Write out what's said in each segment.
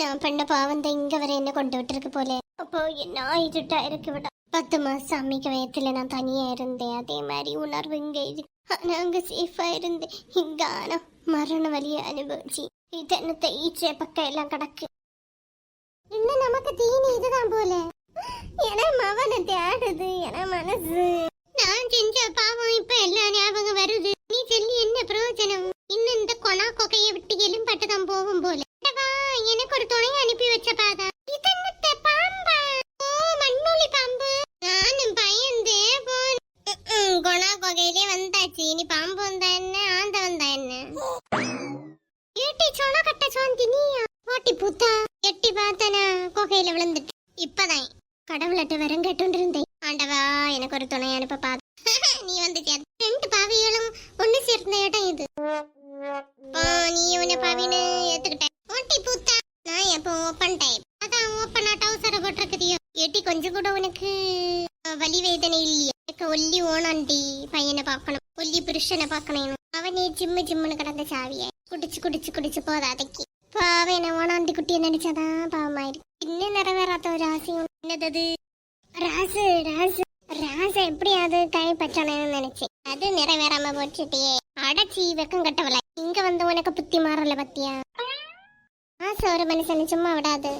நான் பண்ண பாவம் தான் இங்க வரை என்ன கொண்டு விட்டுருக்கு போல. அப்போ என்ன ஆயிட்டுட்டா இருக்கு விட பத்து மாசம் அம்மிக்கு வயத்துல நான் தனியா இருந்தேன். அதே மாதிரி உணர்வு இங்க இருக்கு ஆனா அங்க சேஃபா இருந்தேன். இங்க ஆனா மரண வலிய அனுபவிச்சு இதென்னத்தை ஈச்சே பக்கம் எல்லாம் கிடக்கு. இன்னும் நமக்கு தீனி இதுதான் போல? என மவனை தேடுது என மனசு. நான் செஞ்ச பாவம் இப்ப எல்லாம் கட்ட சோந்தி நீயா? ஓட்டி பூத்தா எட்டி பார்த்தனா? குகையில விழுந்துட்டு. இப்பதான். கடவுளட்ட வரம் கேட்டு இருந்தேன் ஆண்டவா எனக்கு ஒரு துணை அனுப்ப பாத்து நீ வந்து ரெண்டு பாவிகளும் ஒண்ணு சேர்ந்த இடம் இது. நீ உன்னை பாவின்னு ஏத்துக்கிட்ட ஓட்டி பூத்தா நான் எப்போ ஓப்பன் டைப் அதான் ஓப்பனா டவுசரை போட்டிருக்குதியோ. எட்டி கொஞ்சம் கூட உனக்கு வலி வேதனை இல்லையா. எனக்கு ஒல்லி ஓனாண்டி பையனை பார்க்கணும். ஒல்லி புருஷனை பார்க்கணும். அவனே ஜிம்மு ஜிம்முன்னு கிடந்த சாவியை. குடிச்சு குடிச்சு குடிச்சு போதாதைக்கு. பாவம் என்ன ஓனாண்டி குட்டியை நினைச்சாதான் பாவமாயிருக்கு இன்னும் நிறைவேறாத ஒரு ஆசையும் என்னது ராசு ராசு ராசு எப்படியாவது கை பச்சனேன்னு நினைச்சேன். அது நிறைவேறாம போச்சுட்டியே. அடைச்சி வெக்கம் கட்டவல இங்க வந்து உனக்கு புத்தி மாறல பத்தியா? ஆசை ஒரு மனுஷனை சும்மா விடாது.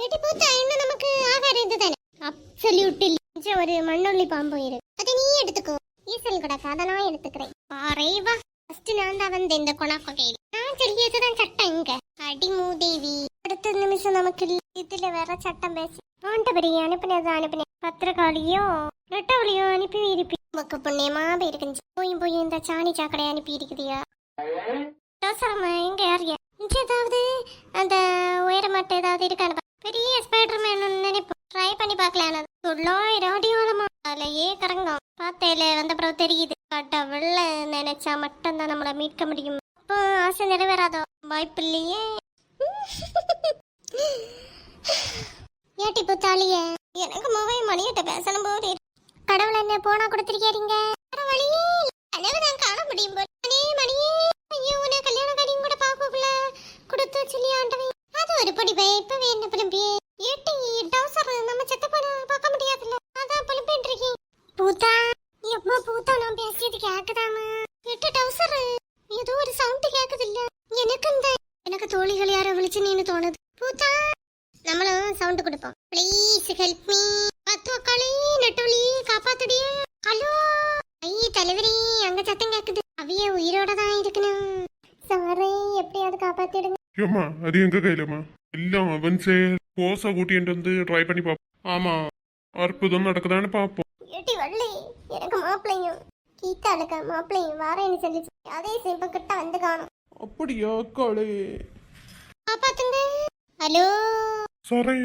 வீட்டு பூத்தா இன்னும் நமக்கு ஆகாரம் இதுதானே? அப்சல்யூட் இல்ல. ஒரு மண்ணொல்லி பாம்பு இருக்கு அதை நீ எடுத்துக்கோ. ஈசல் கூட அதை நான் எடுத்துக்கிறேன். பாறைவா ஃபர்ஸ்ட் நான் தான் வந்தேன் இந்த கொணா கொகையில். நான் சொல்லியதுதான் சட்டம் இங்க. அடி மூதேவி அடுத்த நிமிஷம் நமக்கு இதுல வேற சட்டம் பேசி ஆண்டபடி அனுப்பினது அனுப்பினேன். பத்திரக்காளியோ நெட்டவழியோ அனுப்பி இருப்பி உமக்கு புண்ணியமா போயிருக்குஞ்சு போய் போய் இந்த சாணி சாக்கடை அனுப்பி இருக்குதியா அவசரமா எங்க யாரியா இங்க ஏதாவது அந்த உயரமாட்ட ஏதாவது இருக்கான்னு பெரிய ஸ்பைடர் மேன் நினைப்போம். ட்ரை பண்ணி பார்க்கலாம் தொள்ளாயிரம் அடி ஆழமா. அதுலயே கறங்கும் பார்த்தேல வந்த பிறகு தெரியுது. கடவுள்ல நினைச்சா மட்டும்தான் நம்மளை மீட்க முடியும். அப்போ ஆசை நிறைவேறாதோ? வாய்ப்பில்லையே ஏட்டி புத்தாளிய எனக்கு மொபைல் மணியிட்ட பேசணும் போது கடவுள் என்ன போனா கொடுத்துருக்கீங்க வேற வழியே கனவு நான் காண முடியும் போல மணியே மணியே ஐயோ உன்னை கல்யாண காரியம் கூட பார்க்கக்குள்ள கொடுத்து சொல்லி ஆண்டவன் அது ஒரு படி பய இப்பவே என்ன புலம்பியே ஏட்டி டவுசர் நம்ம செத்த போன பார்க்க முடியாதுல்ல அதான் புலம்பிட்டு இருக்கேன் பூத்தா எப்பமா பூத்தா நான் பேசியது கேக்குதாமா எட்டு டவுசர். ஏதோ ஒரு சவுண்ட் கேக்குது இல்ல எனக்கு இந்த எனக்கு தோழிகள் யாரோ விழிச்சு நீனு தோணுது. பூத்தா நம்மளும் சவுண்ட் கொடுப்போம். ப்ளீஸ் ஹெல்ப் மீ பத்து அக்காளி நெட்டொலி காப்பாத்துடியே ஹலோ ஐய தலைவரி அங்க சத்தம் கேக்குது. அவிய உயிரோட தான் இருக்கணும். சாரி எப்படியாவது காப்பாத்திடுங்க. ஏம்மா அது எங்க கையிலம்மா? எல்லாம் அவன் செயல். கோசை கூட்டிட்டு வந்து ட்ரை பண்ணி பார்ப்போம் ஆமா அற்புதம் நடக்குதான்னு பார்ப்போம் ஏட்டி வள்ளி எனக்கு மாப்பிள்ளையும். கீத்தாளுக்கு மாப்பிள்ளையும் வாரேன்னு சொல்லிச்சு. அதே சிம்ப கிட்ட வந்து காணும். அப்படியா காளே காப்பாத்துங்க ஹலோ? சாரி.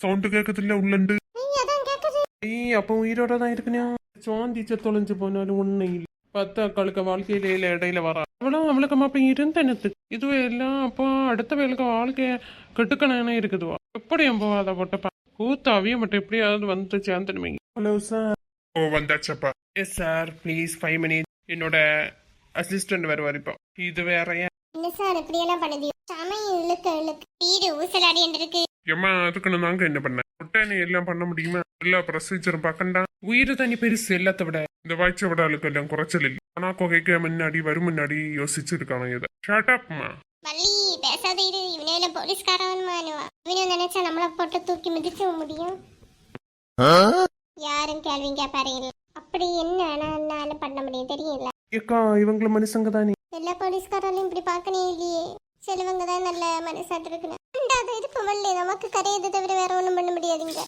சவுண்டு கேட்கறதில்ல உள்ளண்டு. அதான் கேக்குது. ஏய் அப்போ உயிரோட தான் இருக்கணும். சுவாந்திச்ச தொலைஞ்சு போனாலும் ஒன்றும் இல்லை. பத்து அக்காளுக்கு வாழ்க்கையில இல்ல இடையில வரா. அவளும் அவளுக்கு அப்ப இருந்தனத்து. இதுவே எல்லாம் அப்போ அடுத்த வேலுக்கு வாழ்க்கைய கெட்டுக்கணும்னு இருக்குதுவா. எப்படி அம்போ அதை போட்டப்பா. கூத்தாவிய மட்டும் எப்படியாவது வந்து சேர்ந்துடுவீங்க. Hello sir. O வந்தாச்சப்பா. Yes sir. Please five minutes என்னோட அசிஸ்டன்ட் வருவார் இப்போ. இது வேறையா என்ன சார். இப்படி எல்லாம் பண்ணுது சமயம் இழுக்க இழுக்கு. வீடு ஊசலாடி இருக்கு ஏம்மா அதுக்குன்னு நாங்க என்ன பண்ண? உடனே எல்லாம் பண்ண முடியுமா? எல்லா ப்ரொசீஜரும் பார்க்கண்டா? உயிர் தனி பெருசு எல்லாத்த விட இந்த வாய்ச்ச விட ஆளுக்கு எல்லாம் குறைச்சல் இல்லை. ஆனா கொகைக்கு முன்னாடி வரும் முன்னாடி யோசிச்சிருக்கானு இதை. ஷார்ட் அப்மா வள்ளி பேசாத இரு. இவனே போலீஸ்காரவன் மானுவா இவனை நினைச்சா நம்மள போட்டு தூக்கி மிதிச்சு முடியும். யாரும் கேள்வி கேட்பாரு இல்ல அப்படி என்ன வேணாலும் பண்ண முடியும் தெரியல ஏக்கா இவங்கள மனுஷங்க தானே? எல்லா போலீஸ்காராலையும் இப்படி பார்க்கனே இல்லையே. சிலவங்க தான் நல்ல மனசாட்டு இருக்கணும் ரெண்டாவது வள்ளி நமக்கு கரையதை தவிர வேற ஒண்ணும் பண்ண முடியாதுங்க.